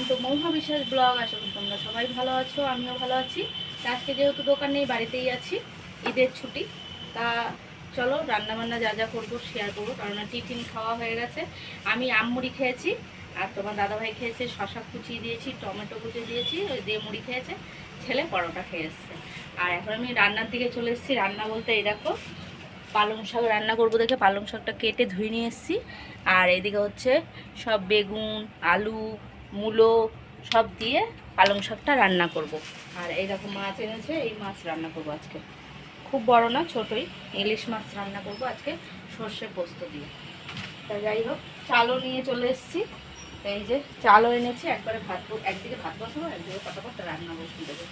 Welcome to Mahua বিশ্বাস blog. আশা করি তোমরা সবাই ভালো আছো, আমিও ভালো আছি। তা আজকে যেহেতু দোকান নেই, বাড়িতেই আছি, ঈদের ছুটি। তা চলো, রান্নাবান্না যা যা করব শেয়ার করব কারণ টিফিন খাওয়া হয়ে গেছে। আমি আমমুড়ি খেয়েছি, আর তোমার দাদাভাই খেয়েছে শশা কুচিয়ে দিয়েছি, টমেটো কুচিয়ে দিয়েছি, ওই দিয়ে মুড়ি খেয়েছে। ছেলে পরোটা খেয়ে এসছে। আর এখন আমি রান্নার দিকে চলে এসেছি। রান্না বলতে এই দেখো, পালং শাক রান্না করব দেখে পালং শাকটা কেটে ধুয়ে নিয়ে এসেছি। আর এদিকে হচ্ছে সব বেগুন, আলু মূলো সব দিয়ে পালং শাকটা রান্না করব। আর এই দেখো মাছ এনেছে, এই মাছ রান্না করব আজকে। খুব বড় না, ছোটই। ইলিশ মাছ রান্না করব আজকে, সর্ষে পোস্ত দিয়ে। তা যাই হোক, চালও নিয়ে চলে এসেছি। এই যে, চালও এনেছি, একবারে ভাত একদিকে ভাত বসাবো, একদিকে ফটাফট রান্না বসিয়ে দেবো।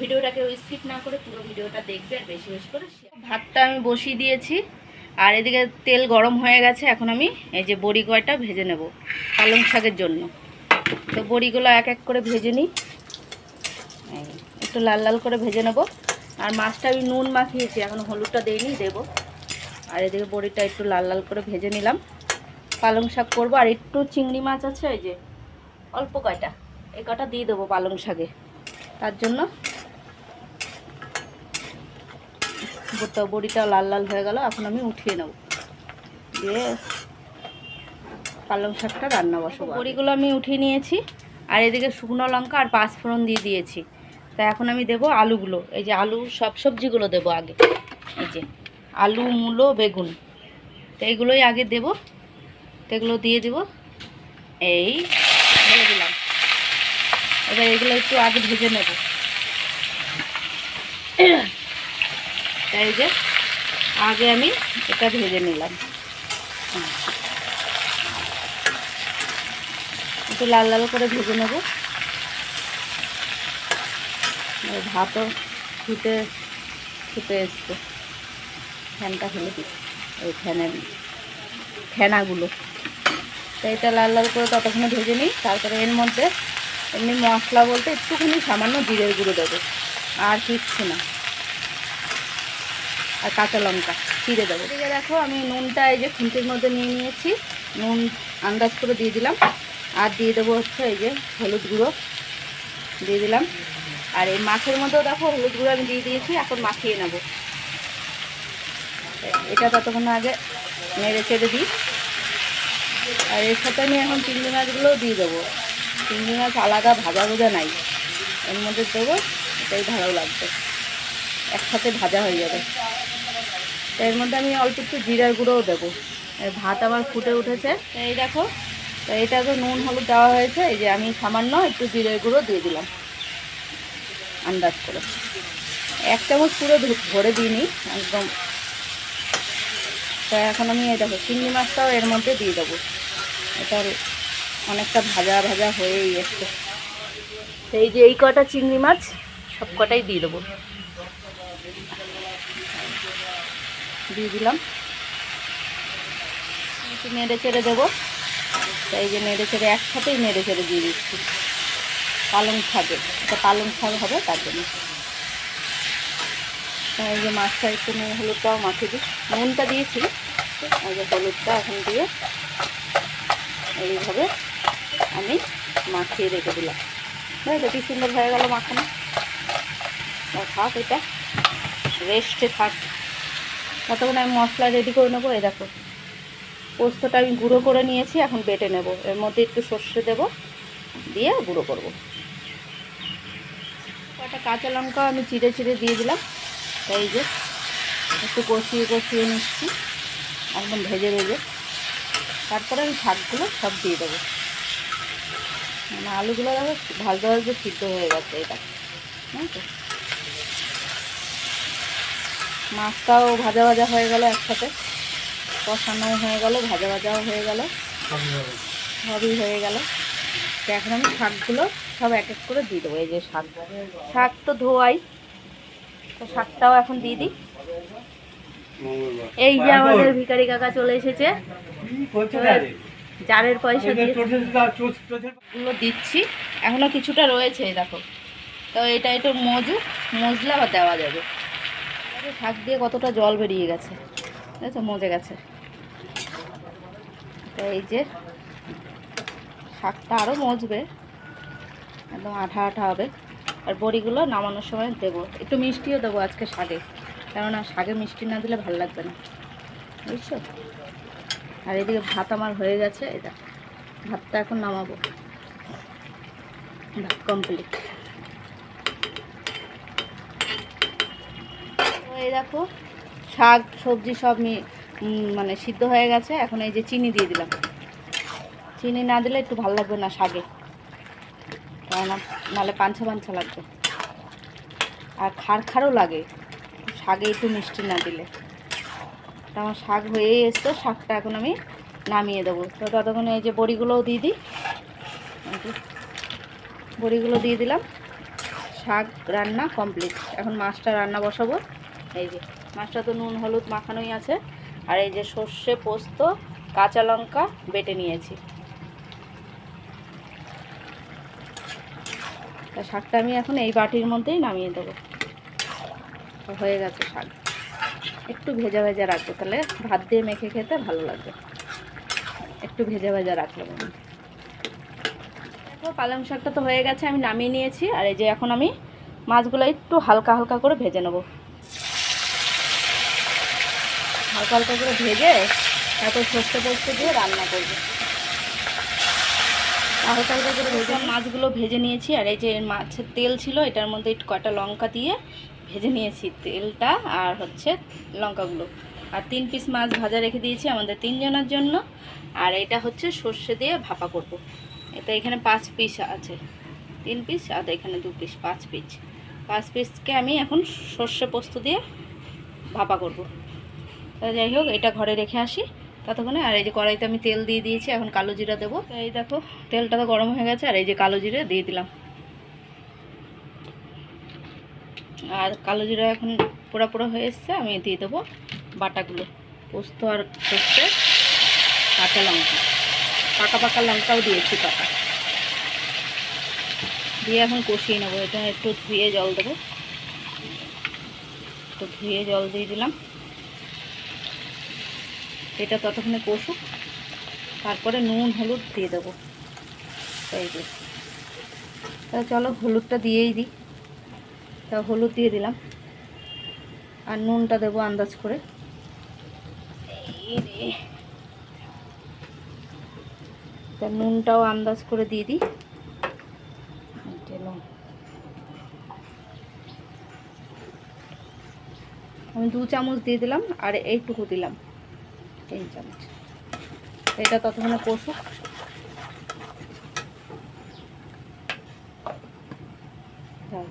ভিডিওটাকে স্কিপ না করে পুরো ভিডিওটা দেখবে আর বেশি বেশি করে ভাতটা আমি বসিয়ে দিয়েছি। আর এদিকে তেল গরম হয়ে গেছে, এখন আমি এই যে বড়ি কয়টা ভেজে নেব, পালং শাকের জন্য। তো বড়িগুলো এক এক করে ভেজে নিই। একটু লাল লাল করে ভেজে নেব। আর মাছটা আমি নুন মাখিয়েছি, এখন হলুদটা দিইনি দেবো। আর এদিকে বড়িটা একটু লাল লাল করে ভেজে নিলাম। পালং শাক করব, আর একটু চিংড়ি মাছ আছে ওই যে অল্প কয়টা এই কটা দিয়ে দেবো পালং শাকে। তার জন্য বড়িটা লাল লাল হয়ে গেল, এখন আমি উঠিয়ে নেব। দিয়ে পালং শাকটা রান্না বসাবো বড়িগুলো আমি উঠিয়ে নিয়েছি, আর এদিকে শুকনো লঙ্কা আর পাঁচফোড়ন দিয়ে দিয়েছি। তা এখন আমি দেবো আলুগুলো, এই যে আলু সব সবজিগুলো দেবো আগে। এই যে আলু, মূলো, বেগুন। তো এইগুলোই আগে দেবো, তো এগুলো দিয়ে দেবো। এই ঢেলে দিলাম। এবার এগুলো একটু আগে ভেজে নেব। তাই যে আগে আমি এটা ভেজে নিলাম। একটু লাল লাল করে ভেজে নেব। ভাতও ফুটে ফুটে এসছে। ফ্যানটা ফেলে দিই ওই ফ্যানের ফেনাগুলো। তো এটা লাল লাল করে ততক্ষণে ভেজে নিই, তারপরে এর মধ্যে এমনি মশলা বলতে একটুখানি সামান্য জিরের গুঁড়ো দেবো, আর কিচ্ছু না। আর কাঁচা লঙ্কা, চিড়ে দেবো। দেখো আমি নুনটা এই যে খুন্তির মধ্যে নিয়ে নিয়েছি, নুন আন্দাজ করে দিয়ে দিলাম। আর দিয়ে দেবো হচ্ছে এই যে হলুদ গুঁড়ো। দিয়ে দিলাম। আর এই মাছের মধ্যেও দেখো হলুদ গুঁড়ো আমি দিয়ে দিয়েছি, এখন মাখিয়ে নেব। এটা ততক্ষণ আগে নেড়ে চেড়ে দিই। আর এর সাথে আমি এখন চিংড়ি মাছগুলোও দিয়ে দেবো। চিংড়ি মাছ আলাদা ভাজা ভাজা নাই। এর মধ্যে দেবো, এটাই ভালো লাগবে। একসাথে ভাজা হয়ে যাবে। তো এর মধ্যে আমি অল্প একটু জিরার গুঁড়োও দেবো। ভাত আমার ফুটে উঠেছে। এই দেখো তো এটা তো নুন, হলুদ দেওয়া হয়েছে, এই যে আমি সামান্য একটু জিরের গুঁড়ো দিয়ে দিলাম। আন্দাজ করে। এক চামচ পুরো ভরে দিইনি, একদম। তো এখন আমি এই দেখো, চিংড়ি মাছটাও এর মধ্যে দিয়ে দেবো। এটার অনেকটা ভাজা ভাজা হয়েই এসছে। তো এই যে এই কটা চিংড়ি মাছ, সব কটাই দিয়ে দেবো। দিয়ে দিলাম। একটু নেড়ে চেড়ে দেবো। তো এই যে নেড়ে চেড়ে একসাথেই নেড়ে চেড়ে দিয়ে দিচ্ছি। পালং শাকে, এটা পালং শাক হবে, তার জন্য। তো এই যে মাছটা একটু নুন হলুদটাও মাখিয়ে দিই। নুনটা দিয়েছি, এই যে হলুদটা এখন দিয়ে এইভাবে আমি মাখিয়ে রেখে দিলাম। বুঝলে কি সুন্দর হয়ে গেল মাখানো। থাক, এটা রেস্টে থাক। ততক্ষণ আমি মশলা রেডি করে নেব, এই দেখো। পোস্তটা আমি গুঁড়ো করে নিয়েছি, এখন বেটে নেব। এর মধ্যে একটু সর্ষে দেব, দিয়ে গুঁড়ো করব। কটা কাঁচা লঙ্কা আমি চিড়ে চিড়ে দিয়ে দিলাম। এই যে, একটু কষিয়ে কষিয়ে নিচ্ছি, একদম ভেজে ভেজে। তারপরে আমি শাকগুলো সব দিয়ে দেবো। মানে আলুগুলো দেখো, ভাজতে সিদ্ধ হয়ে গেছে এটা। হ্যাঁ মাছটাও ভাজা ভাজা হয়ে গেল একসাথে। কষানো হয়ে গেল ভাজা ভাজাও হয়ে গেল সবই হয়ে গেল। তো এখন আমি শাকগুলো সব এক এক করে দিয়ে দেবো এই যে শাক। শাক তো ধোয়াই তো শাকটাও এখন দিয়ে দিই। এই যে আমাদের ভিখারি কাকা চলে এসেছে। জারের পয়সা গুলো দিচ্ছি। এখনও কিছুটা রয়েছে দেখো। তো এটা একটু মজু মজলা আবার দেওয়া যাবে। শাক দিয়ে কতটা জল বেরিয়ে গেছে। বুঝেছ মজে গেছে। তো এই যে শাকটা আরও মজবে, একদম আঠা আঠা হবে। আর বড়িগুলো নামানোর সময় দেবো। একটু মিষ্টিও দেবো আজকে শাকে, কেননা শাকে মিষ্টি না দিলে ভালো লাগবে না। বুঝছ? আর এদিকে ভাত আমার হয়ে গেছে এটা ভাতটা এখন নামাবো। ভাত কমপ্লিট এই দেখো শাক, সবজি সব মানে সিদ্ধ হয়ে গেছে। এখন এই যে চিনি দিয়ে দিলাম। চিনি না দিলে একটু ভালো লাগবে না শাকে। কেননা নাহলে পাঞ্ছা পাঞ্ছা লাগবে। আর খার খারও লাগে। শাকে একটু মিষ্টি না দিলে। তা আমার শাক হয়েই এসছে। শাকটা এখন আমি নামিয়ে দেবো। তো ততক্ষণে এই যে বড়িগুলোও দিয়ে দিই। বড়িগুলো দিয়ে দিলাম। শাক রান্না কমপ্লিট। এখন মাছটা রান্না বসাবো। এই যে। মাছটা তো নুন, হলুদ মাখানোই আছে। আর এই যে সর্ষে পোস্ত, কাঁচা লঙ্কা বেটে নিয়েছি। তা শাকটা আমি এখন এই বাটির মধ্যেই নামিয়ে দেবো। হয়ে গেছে শাক। একটু ভেজা ভেজা রাখব, তাহলে ভাত দিয়ে মেখে খেতে ভালো লাগবে। একটু ভেজা ভেজা রাখলে মনে হয়। দেখো, পালং শাকটা তো হয়ে গেছে, আমি নামিয়ে নিয়েছি। আর এই যে এখন আমি মাছগুলো একটু হালকা হালকা করে ভেজে নেব। হালকা হালকা করে ভেজে তারপর সর্ষে পোস্ত দিয়ে রান্না করব। হালকা হালকা করে ভেজে মাছগুলো ভেজে নিয়েছি, আর এই যে মাছের তেল ছিল, এটার মধ্যে একটু কয়টা লঙ্কা দিয়ে ভেজে নিয়েছি তেলটা আর হচ্ছে লঙ্কাগুলো। আর তিন পিস মাছ ভাজা রেখে দিয়েছি আমাদের তিনজনের জন্য। আর এটা হচ্ছে সর্ষে দিয়ে ভাপা করব। এটা এখানে পাঁচ পিস আছে। তিন পিস আর এখানে দু পিস পাঁচ পিস পাঁচ পিসকে আমি এখন সর্ষে পোস্ত দিয়ে ভাপা করব। তা যাই হোক, এটা ঘরে রেখে আসি ততক্ষণে। আর এই যে কড়াইতে আমি তেল দিয়ে দিয়েছি, এখন কালো জিরা দেবো। তো এই দেখো, তেলটা তো গরম হয়ে গেছে, আর এই যে কালো জিরে দিয়ে দিলাম। আর কালো জিরা এখন পোড়া পোড়া হয়ে এসছে, আমি দিয়ে দেবো বাটাগুলো, পোস্ত আর পোস্তে কাঁচা লঙ্কা। পাকা পাকা লঙ্কাও দিয়েছি পাকা। দিয়ে এখন কষিয়ে নেব এটা একটু ধুয়ে জল দেবো। একটু ধুয়ে জল দিয়ে দিলাম। এটা ততক্ষণে কষুক। তারপরে নুন, হলুদ দিয়ে দেবো। যে। তা চলো, হলুদটা দিয়েই দিই। তা হলুদ দিয়ে দিলাম। আর নুনটা দেবো আন্দাজ করে। তা নুনটাও আন্দাজ করে দিয়ে দিই। নুন। আমি দু চামচ দিয়ে দিলাম আর এইটুকু দিলাম। তিন চামচ এটা ততক্ষণে কষুক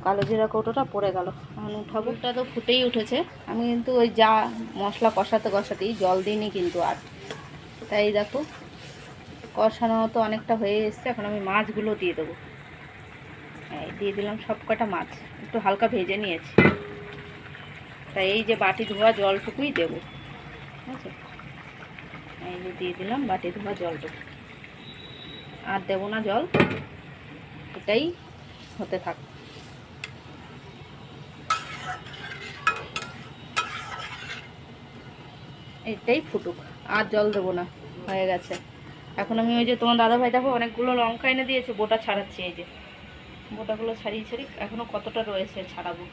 কালো জিরা কৌটোটা পড়ে গেল। এখন উঠাবো। ওটা তো ফুটেই উঠেছে। আমি কিন্তু ওই যা মশলা কষাতে কষাতেই জল দিইনি কিন্তু আর। তাই দেখো কষানো তো অনেকটা হয়ে এসছে। এখন আমি মাছগুলো দিয়ে দেবো। দিয়ে দিলাম সব কটা মাছ। একটু হালকা ভেজে নিয়েছি। তাই এই যে বাটি ধোয়া জলটুকুই দেবো। ঠিক আছে? এই যে দিয়ে দিলাম, বাটি ধোয়া জলটুকু আর দেবো না জল, এটাই হতে থাক। এটাই ফুটুক, আর জল দেবো না, হয়ে গেছে। এখন আমি ওই যে তোমার দাদাভাই দেখো, অনেকগুলো লঙ্কা এনে দিয়েছে, বোটা ছাড়াচ্ছি এই যে। বোটাগুলো ছাড়িয়ে ছাড়ি এখনও কতটা রয়েছে ছাড়াবো।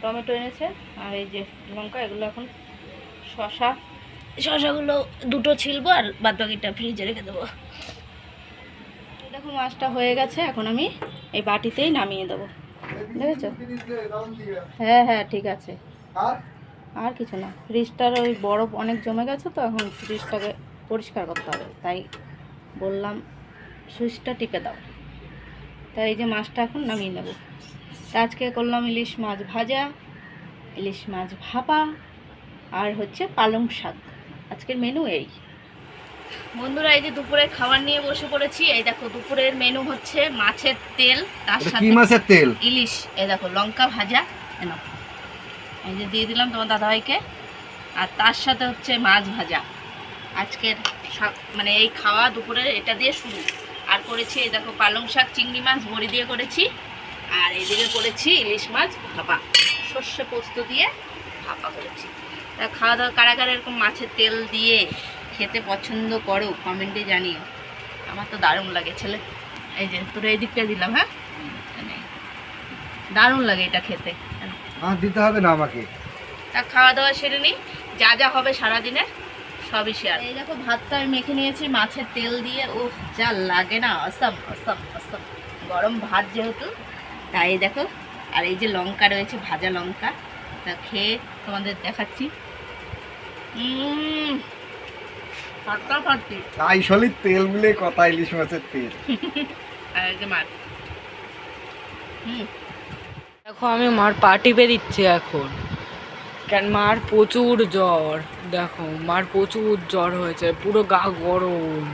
টমেটো এনেছে, আর এই যে লঙ্কা, এগুলো এখন শশা শশাগুলো দুটো ছিলবো আর বাদ বাকিটা ফ্রিজে রেখে দেবো। দেখো মাছটা হয়ে গেছে এখন আমি এই বাটিতেই নামিয়ে দেবো। দেখেছ? হ্যাঁ হ্যাঁ ঠিক আছে। আর? কিছু না। ফ্রিজটার ওই বরফ অনেক জমে গেছে তো এখন ফ্রিজটাকে পরিষ্কার করতে হবে। তাই বললাম সুইচটা টিপে দাও। তাই এই যে মাছটা এখন নামিয়ে নেব। আজকে করলাম ইলিশ মাছ ভাজা ইলিশ মাছ ভাপা আর হচ্ছে পালং শাক। আজকের মেনু এই। বন্ধুরা এই যে দুপুরে খাবার নিয়ে বসে পড়েছি এই দেখো দুপুরের মেনু হচ্ছে মাছের তেল তার এটা কি সাথে মাছের তেল? ইলিশ এই দেখো লঙ্কা ভাজা এনো এই যে দিয়ে দিলাম তোমার দাদাভাইকে আর তার সাথে হচ্ছে মাছ ভাজা। আজকের মানে এই খাওয়া দুপুরের এটা দিয়ে শুরু। আর করেছি এই দেখো পালং শাক চিংড়ি মাছ বড়ি দিয়ে করেছি আর এদিকে করেছি ইলিশ মাছ ভাপা। সর্ষে পোস্ত দিয়ে ভাপা করেছি। তা খাওয়া দাওয়া কারা কারা এরকম মাছের তেল দিয়ে খেতে পছন্দ করো কমেন্টে জানিও। আমার তো দারুণ লাগে ছেলে। এই যে তোর এই দিকটা দিলাম হ্যাঁ? দারুণ লাগে এটা খেতে। আর দিতে হবে না আমাকে। তা খাওয়া দাওয়া সেরে নিই যা যা হবে সারাদিনের সবই শেয়ার এই দেখো ভাতটা আমি মেখে নিয়েছি মাছের তেল দিয়ে ও যা লাগে না অসম অসম অসম। গরম ভাত যেহেতু তাই দেখো আর এই যে লঙ্কা রয়েছে ভাজা লঙ্কা। তা খেয়ে তোমাদের দেখাচ্ছি। তাই সলি তেল মিলে কথা ইলিশ মাছের তেল। আর যে মাছ। হুম। দেখো আমি মার পা টিপে দিচ্ছি এখন। কেন মার প্রচুর জ্বর দেখো মার প্রচুর জ্বর হয়েছে পুরো গা গরম।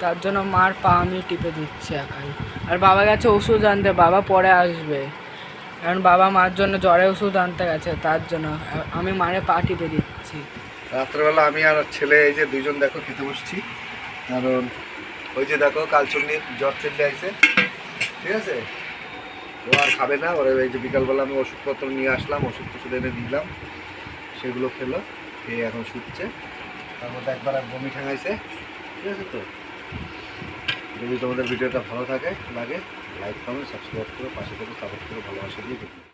তার জন্য মার পা আমি টিপে দিচ্ছি এখন। আর বাবা গেছে ওষুধ আনতে বাবা পরে আসবে। কারণ বাবা মার জন্য জ্বরে ওষুধ আনতে গেছে, তার জন্য। আমি মারে পা টিপে দিচ্ছি। রাত্রেবেলা আমি আর ছেলে, এই যে দুজন দেখো খেতে বসছি। কারণ ওই যে দেখো কালচন্ডির জ্বর চলে আইছে ঠিক আছে? ও আর খাবে না, ওরা এই যে বিকালবেলা আমি ওষুধপত্র নিয়ে আসলাম ওষুধ টষুধ এনে দিলাম। সেগুলো খেলো, খেয়ে এখন শুচ্ছে। তার মধ্যে একবার বমি ঠেঙাইছে। ঠিক আছে তো? যদি তোমাদের ভিডিওটা ভালো থাকে, লাগে লাইক কমেন্ট সাবস্ক্রাইব করো পাশে থেকে সাপোর্ট করে ভালোবাসা দিয়ে দেখো।